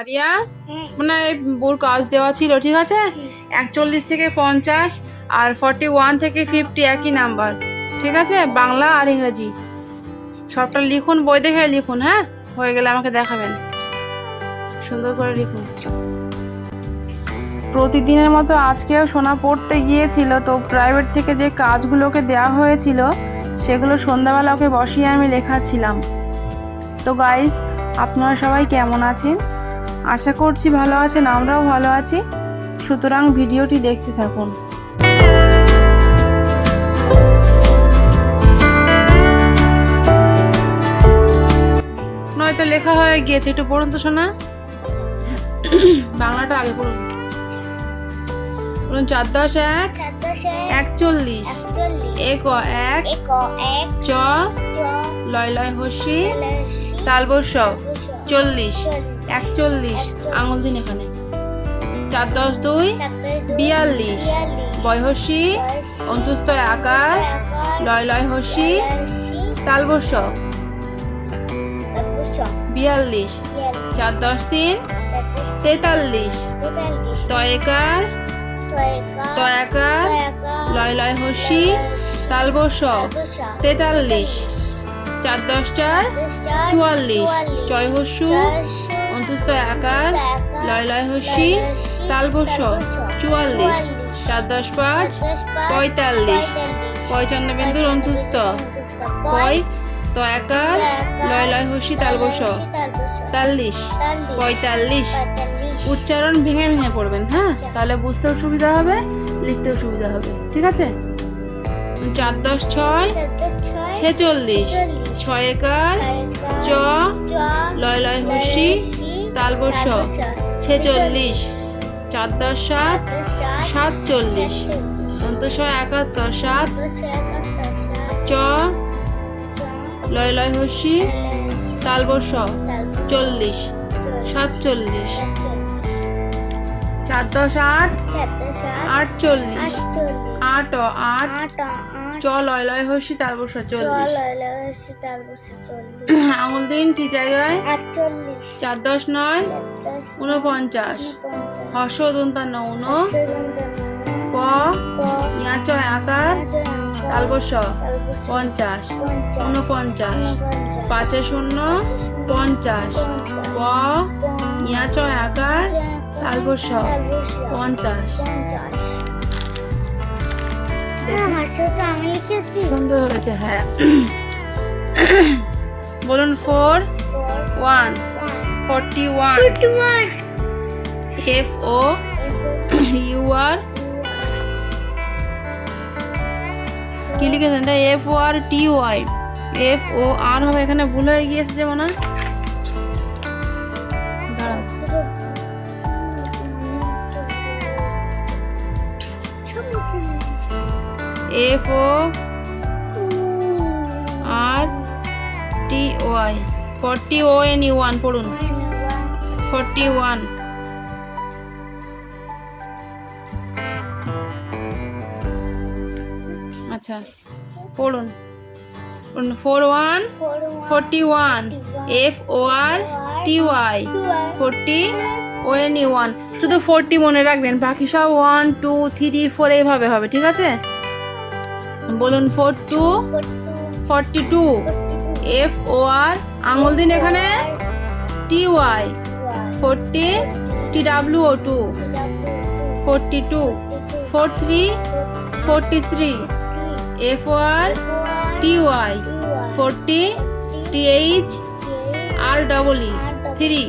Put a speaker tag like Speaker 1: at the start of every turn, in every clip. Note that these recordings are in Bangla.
Speaker 1: আরিয়া মানে এই বোর কাজ দেওয়া ছিল ঠিক আছে? একচল্লিশ থেকে পঞ্চাশ আর ফর্টি ওয়ান থেকে ফিফটি একই নাম্বার ঠিক আছে? বাংলা আর ইংরেজি। সবটা লিখুন বই দেখে লিখুন হ্যাঁ? হয়ে গেলে আমাকে দেখাবেন। সুন্দর করে লিখুন। প্রতিদিনের মতো আজকেও সোনা পড়তে গিয়েছিল তো প্রাইভেট থেকে যে কাজগুলোকে দেওয়া হয়েছিল সেগুলো সন্ধ্যাবেলা ওকে বসিয়ে আমি লেখাচ্ছিলাম। তো গাইজ আপনারা সবাই কেমন আছেন? আশা করছি ভালো আছেন আমরাও ভালো আছি। সুতরাং ভিডিওটি দেখতে থাকুন। নয়তো লেখা হয়ে গিয়েছে একটু পড়ুন তো শোনা বাংলাটা আগে পড়ুন। বলুন চার দশ এক একচল্লিশ। এক এক চ লয় লয় হসি তালবস চল্লিশ। একচল্লিশ আঙুল দিন এখানে। চার দশ দুই বিয়াল্লিশ।
Speaker 2: বিয়াল্লিশ।
Speaker 1: বয়সী
Speaker 2: বয়সী।
Speaker 1: অন্তুস্ত আকার লয় লয় হসি তালবস বিয়াল্লিশ। চার দশ তিন
Speaker 2: তেতাল্লিশ।
Speaker 1: তয়কার।
Speaker 2: তয়কা
Speaker 1: তয়াকার। লয় লয় হসি তালবস তেতাল্লিশ। চার দশ চার চুয়াল্লিশ। চয় হস্যু অন্তুস্ত আকার লয় লয় হসি তালবস চুয়াল্লিশ চার দশ পাঁচ পঁয়তাল্লিশ পয়চন্দ্র বিন্দুর অন্তুস্ত পয় তো একার লয় লয় হসি তালবস তাল্লিশ পঁয়তাল্লিশ। উচ্চারণ ভেঙে ভেঙে পড়বেন হ্যাঁ? তাহলে বুঝতেও সুবিধা হবে লিখতেও সুবিধা হবে ঠিক আছে? চার দশ ছয় ছেচল্লিশ ছয় একার চ লয় লয় হসি তালবস ছেচল্লিশ চার দশ সাত সাতচল্লিশ অন্তঃ একাত্তর, সাত, চ লয় লয় হসি তালবস চল্লিশ, সাতচল্লিশ চার দশ আট, আটচল্লিশ আট আট চ লয় লয় হসি তালবস চল্লিশ। আঙুল দিন ঠিক জায়গায়। চার দশ নয় উনপঞ্চাশ হর্ষ দন্তান্ন উন প। ইয়াচ আকার। তালবস পঞ্চাশ। উনপঞ্চাশ পাঁচে শূন্য পঞ্চাশ। প। ইয়াচ আকার। তালবস পঞ্চাশ। দেখুন।
Speaker 2: আমি লিখেছি?
Speaker 1: সুন্দর হয়েছে হ্যাঁ। বলুন four one forty one F O U R কি লিখেছেন এটা? F O R T Y F O R হবে এখানে ভুল হয়ে গিয়েছে যে মনে F O R T Y forty O N one পড়ুন। ফর্টি ওয়ান আচ্ছা পড়ুন। Four one forty one F O R T Y forty O N U one শুধু ফোরটি মনে রাখবেন, বাকি সব ওয়ান টু থ্রি ফোর এইভাবে হবে, ঠিক আছে? বলুন four two forty two F O R আঙুল দিন এখানে T Y forty T W O two forty two four three forty three F O R T Y forty T H R double E three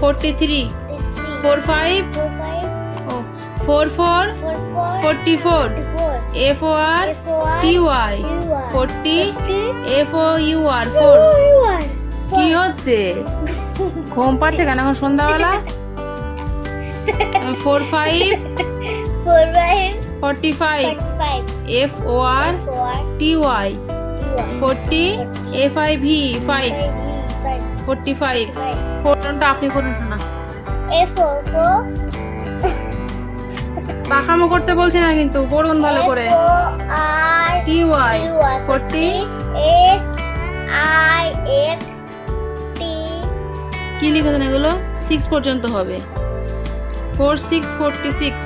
Speaker 1: forty three four five O four four forty four F O R T Y forty F O U R four কি হচ্ছে? ঘুম পাচ্ছে কেন এখন সন্ধ্যাবেলা? Four five forty five F O R T Y forty F I V five forty five ফোরটা আপনি করুন শোনা পাখামো করতে বলছি না কিন্তু পড়ুন ভালো করে। T Y forty
Speaker 2: S I X T
Speaker 1: কি লিখেছেন এগুলো? সিক্স পর্যন্ত হবে। Four six forty six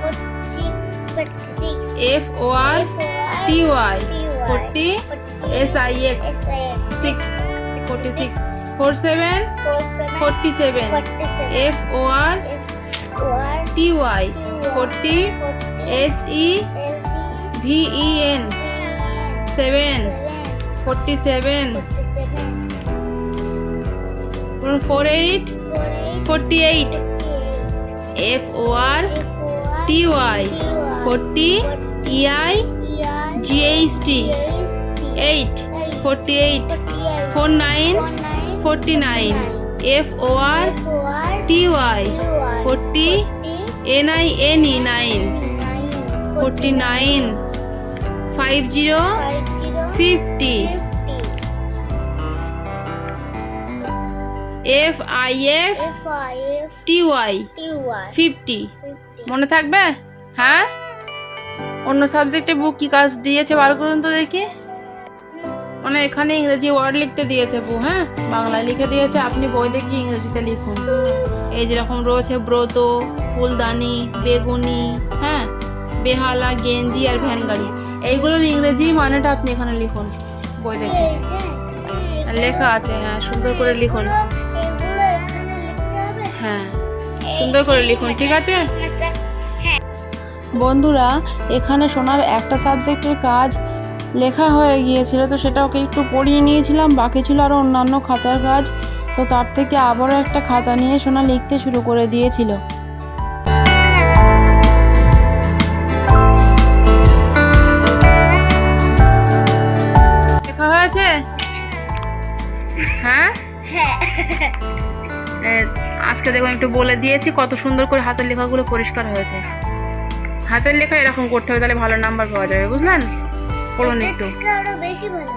Speaker 1: F O R T Y forty S I X six forty six four seven forty seven F O R T Y forty S E V E N seven forty seven four eight forty eight F O R T Y forty E I G H T eight forty eight four nine forty nine F O R T Y forty N I N E nine forty nine five zero fifty F I F T Y fifty মনে থাকবে? হ্যাঁ? অন্য সাবজেক্টে বুক কি কাজ দিয়েছে? বার করুন তো দেখি। মানে এখানে ইংরেজি ওয়ার্ড লিখতে দিয়েছে বু হ্যাঁ? বাংলায় লিখে দিয়েছে আপনি বই দেখে ইংরেজিতে লিখুন। এই যেরকম রয়েছে ব্রত ফুলদানি বেগুনি হ্যাঁ? বেহালা গেঞ্জি আর ভ্যান গাড়ি এইগুলোর ইংরেজি মানেটা আপনি এখানে লিখুন বই দেখে। লেখা আছে হ্যাঁ সুন্দর করে লিখুন। হ্যাঁ সুন্দর করে লিখুন ঠিক আছে?
Speaker 2: হ্যাঁ।
Speaker 1: বন্ধুরা এখানে শোনার একটা সাবজেক্টের কাজ লেখা হয়ে গিয়েছিল তো সেটা ওকে একটু পড়িয়ে নিয়েছিলাম। বাকি ছিল আরও অন্যান্য খাতার কাজ তো তার থেকে আবারও একটা খাতা নিয়ে সোনা লিখতে শুরু করে দিয়েছিল। লেখা হয়েছে? হ্যাঁ?
Speaker 2: হ্যাঁ।
Speaker 1: আজকে দেখুন একটু বলে দিয়েছি কত সুন্দর করে হাতের লেখাগুলো পরিষ্কার হয়েছে। হাতের লেখা এরকম করতে হবে তাহলে ভালো নাম্বার পাওয়া যাবে বুঝলেন? পড়ুন একটু।
Speaker 2: বেশি ভালো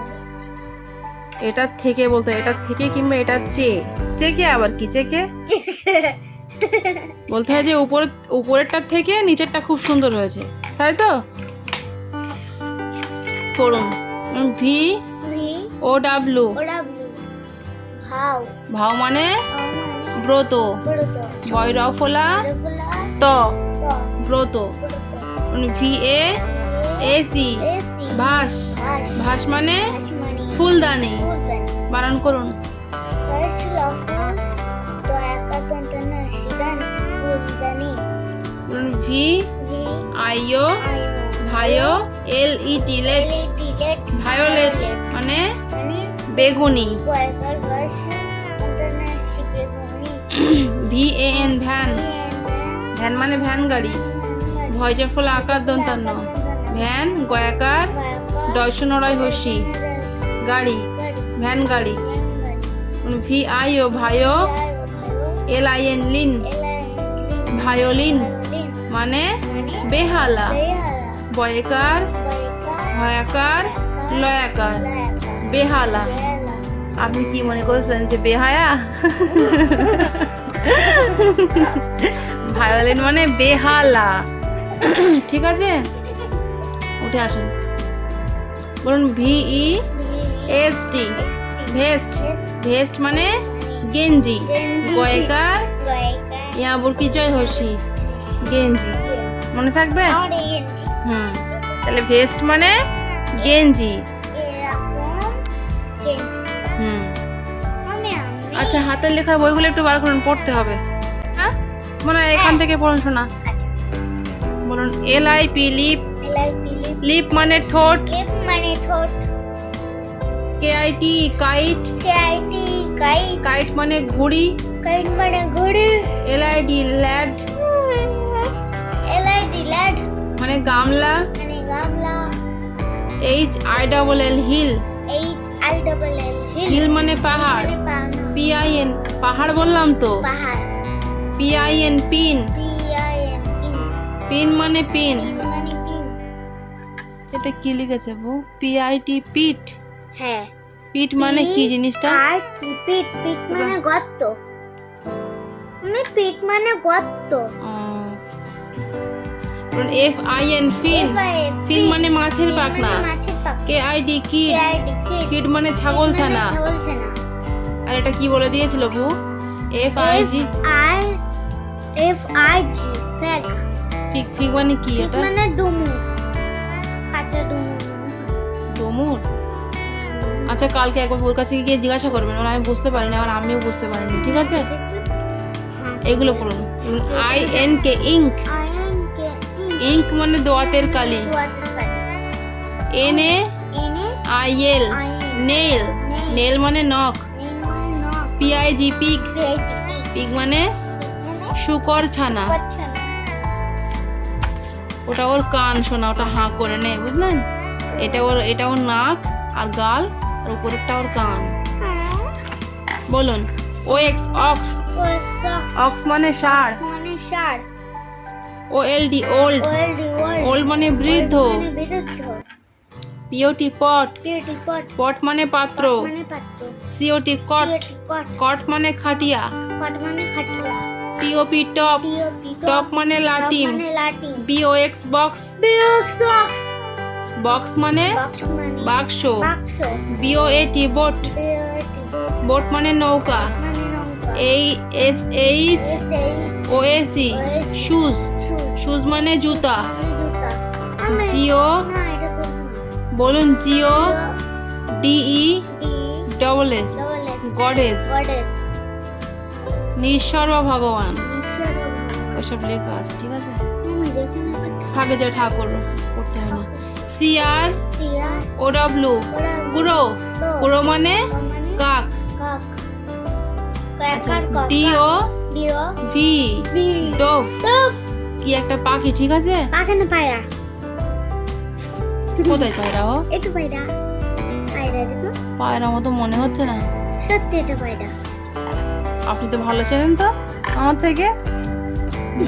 Speaker 1: এটার থেকে বলতে এটার থেকে কিংবা এটার চেয়ে চেকে আবার কি চেকে? বলতে হয় যে উপর উপরেরটার থেকে নিচেরটা খুব সুন্দর হয়েছে। তাই তো? পড়ুন। ভি ও ডাব্লু
Speaker 2: ভাও।
Speaker 1: মানে? ব্রত। বৈরফলা?
Speaker 2: রফলা
Speaker 1: ত। ব্রত। V A S E vase.
Speaker 2: Vase.
Speaker 1: মানে
Speaker 2: মানে
Speaker 1: ফুলদানি। বানান করুন। ভি আইও ভাইও এল ই টি লেট। ভায়োলেট মানে
Speaker 2: মানে
Speaker 1: বেগুনি। V A N van van মানে ভ্যান গাড়ি। ভয়জা ফলা আকার দন্তান্ন। ভ্যান, গয়াকার নড়াই হসি, গাড়ি, ভ্যান গাড়ি V I O vio L I N lin, violin মানে বেহালা, বয়কার, ভয়াকার, লয়াকার, বেহালা। আপনি কি মনে করছেন যে বেহায়া? ভায়োলিন মানে বেহালা। ঠিক আছে? উঠে আসুন। বলুন V E S T vest. Vest মানে গেঞ্জি। গয়কার। ইয়া বুরকি জয় হসি গেঞ্জি। মনে থাকবে? হুম। তাহলে ভেস্ট মানে গেঞ্জি। হুম। আচ্ছা হাতের লেখার বইগুলো একটু বার করুন পড়তে হবে। হ্যাঁ? মনে হয় এখান থেকে পড়ুন শোনা। বলুন L I P lip lip মানে ঠোঁট।
Speaker 2: মানে ঠোঁট।
Speaker 1: K I T kite
Speaker 2: K I T kite
Speaker 1: kite মানে ঘুড়ি।
Speaker 2: কাইট মানে ঘড়ি।
Speaker 1: L I D lid
Speaker 2: L I D lid
Speaker 1: মানে গামলা।
Speaker 2: মানে গামলা।
Speaker 1: H I double L hill
Speaker 2: H I double L hill
Speaker 1: hill মানে পাহাড়।
Speaker 2: পাহাড়।
Speaker 1: পি আই এন পাহাড় বললাম তো।
Speaker 2: পাহাড়।
Speaker 1: P I N pin
Speaker 2: P I N pin
Speaker 1: pin মানে পিন এটা কি লিখেছে বউ? পি আই টি পিট
Speaker 2: হ্যাঁ।
Speaker 1: পিট মানে কি জিনিসটা?
Speaker 2: আর টি পিট পিট মানে গর্ত। মানে পিট মানে গর্ত।
Speaker 1: F I N fin fin মানে মাছের পাখনা। কে আই ডি কি
Speaker 2: কিড
Speaker 1: কিড মানে ছাগল ছানা। আর এটা কি বলে দিয়েছিল বউ? F I G
Speaker 2: I F I G
Speaker 1: fig fig মানে কি এটা?
Speaker 2: মানে ডুমুর। কাঁচা ডুমুর।
Speaker 1: ডোমুর? আচ্ছা কালকে একবার ওর কাছে গিয়ে জিজ্ঞাসা করবেন। ওরা আমি বুঝতে পারিনি আর আমিও বুঝতে পারিনি ঠিক আছে? এগুলো পড়ুন। I N K ink ink মানে দোয়াতের কালি। N A I L nail nail মানে নখ। P I G pig
Speaker 2: pig
Speaker 1: মানে
Speaker 2: মানে
Speaker 1: শুকর ছানা। ওটা ওর কান শোনা ওটা হাঁ করে নে বুঝলেন? এটা ওর এটা ওর নাক আর গাল আর উপরেরটা ওর কান। বলুন ও এক্স অক্স অক্স মানে ষাঁড়
Speaker 2: মানে সার।
Speaker 1: O L D old
Speaker 2: old
Speaker 1: মানে বৃদ্ধ। পিওটি পট
Speaker 2: পট
Speaker 1: পট মানে পাত্র।
Speaker 2: মানে পাত্র
Speaker 1: সিওটি কট
Speaker 2: কট
Speaker 1: কট মানে খাটিয়া।
Speaker 2: কট মানে খাটিয়া।
Speaker 1: টিওপি টপ টপ মানে লাটিম
Speaker 2: মানে লাটিম
Speaker 1: বিও এক্স বক্স
Speaker 2: বিউক্স বক্স
Speaker 1: বক্স মানে?
Speaker 2: বক্স মানে
Speaker 1: বাক্স
Speaker 2: বাক্স
Speaker 1: বিও এটি বোট বোট মানে নৌকা. এই এস এইচ
Speaker 2: সেই
Speaker 1: ও এসি শুজ
Speaker 2: শুজ
Speaker 1: মানে জুতা.
Speaker 2: মানে
Speaker 1: জিও বলুন G O D E
Speaker 2: D
Speaker 1: double S
Speaker 2: double S
Speaker 1: goddess নিঃসর্ব ভগবান ওসব লেখা আছে ঠিক আছে? থাকে যে ঠাকুর পড়তে হয় না। সি আর ও ডাব্লু
Speaker 2: ওরা
Speaker 1: গুরো। গুরো মানে
Speaker 2: মানে
Speaker 1: কাক। ডি ও ভি। ডোভ কি একটা পাখি ঠিক আছে?
Speaker 2: পাখানে পায়রা।
Speaker 1: কোথায় পায়রা ও?
Speaker 2: একটু পায়রা। পায়রা দেখো।
Speaker 1: পায়রা মতো মনে হচ্ছে না।
Speaker 2: সত্যি এটা পায়রা।
Speaker 1: আপনি তো ভালো চেনেন তো। আমার থেকে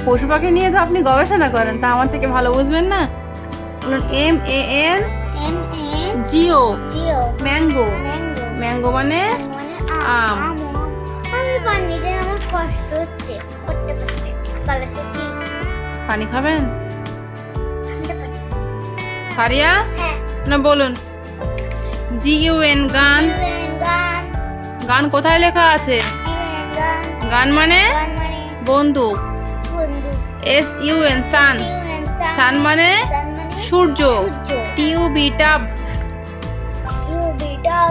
Speaker 1: পশু পাখি নিয়ে তো আপনি গবেষণা করেন তা আমার থেকে ভালো বুঝবেন না। বলুন M A N G O mango
Speaker 2: mango
Speaker 1: মানে আম।
Speaker 2: পানি আমার কষ্ট হচ্ছে
Speaker 1: খাবেন? ফারিয়া
Speaker 2: হ্যাঁ।
Speaker 1: না বলুন। জি ইউ এন গান।
Speaker 2: গান
Speaker 1: কোথায় লেখা আছে?
Speaker 2: গান
Speaker 1: গান মানে
Speaker 2: মানে
Speaker 1: বন্দুক। S U N sun
Speaker 2: sun
Speaker 1: মানে
Speaker 2: মানে
Speaker 1: সূর্য।
Speaker 2: সূর্য।
Speaker 1: T U B tub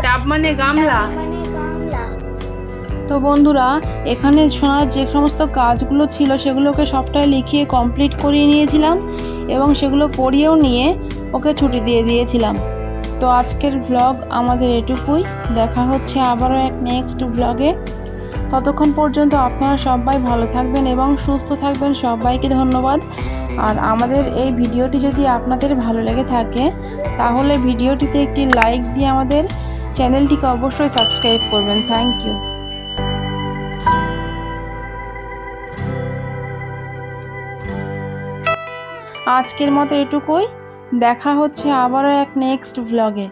Speaker 1: tub মানে গামলা।
Speaker 2: মানে গামলা।
Speaker 1: তো বন্ধুরা এখানে শোনার যে সমস্ত কাজগুলো ছিল সেগুলোকে সবটাই লিখিয়ে কমপ্লিট করিয়ে নিয়েছিলাম এবং সেগুলো পড়িয়েও নিয়ে ওকে ছুটি দিয়ে দিয়েছিলাম। তো আজকের ব্লগ আমাদের এটুকুই। দেখা হচ্ছে আবারও এক নেক্সট ব্লগে ততক্ষণ পর্যন্ত আপনারা সবাই ভালো থাকবেন এবং সুস্থ থাকবেন। সবাইকে ধন্যবাদ। আর আমাদের এই ভিডিওটি যদি আপনাদের ভালো লেগে থাকে, তাহলে ভিডিওটিতে একটি লাইক দিয়ে আমাদের চ্যানেলটিকে অবশ্যই সাবস্ক্রাইব করবেন। Thank you. আজকের মতো এটুকুই। দেখা হচ্ছে আবারও এক নেক্সট ভ্লগে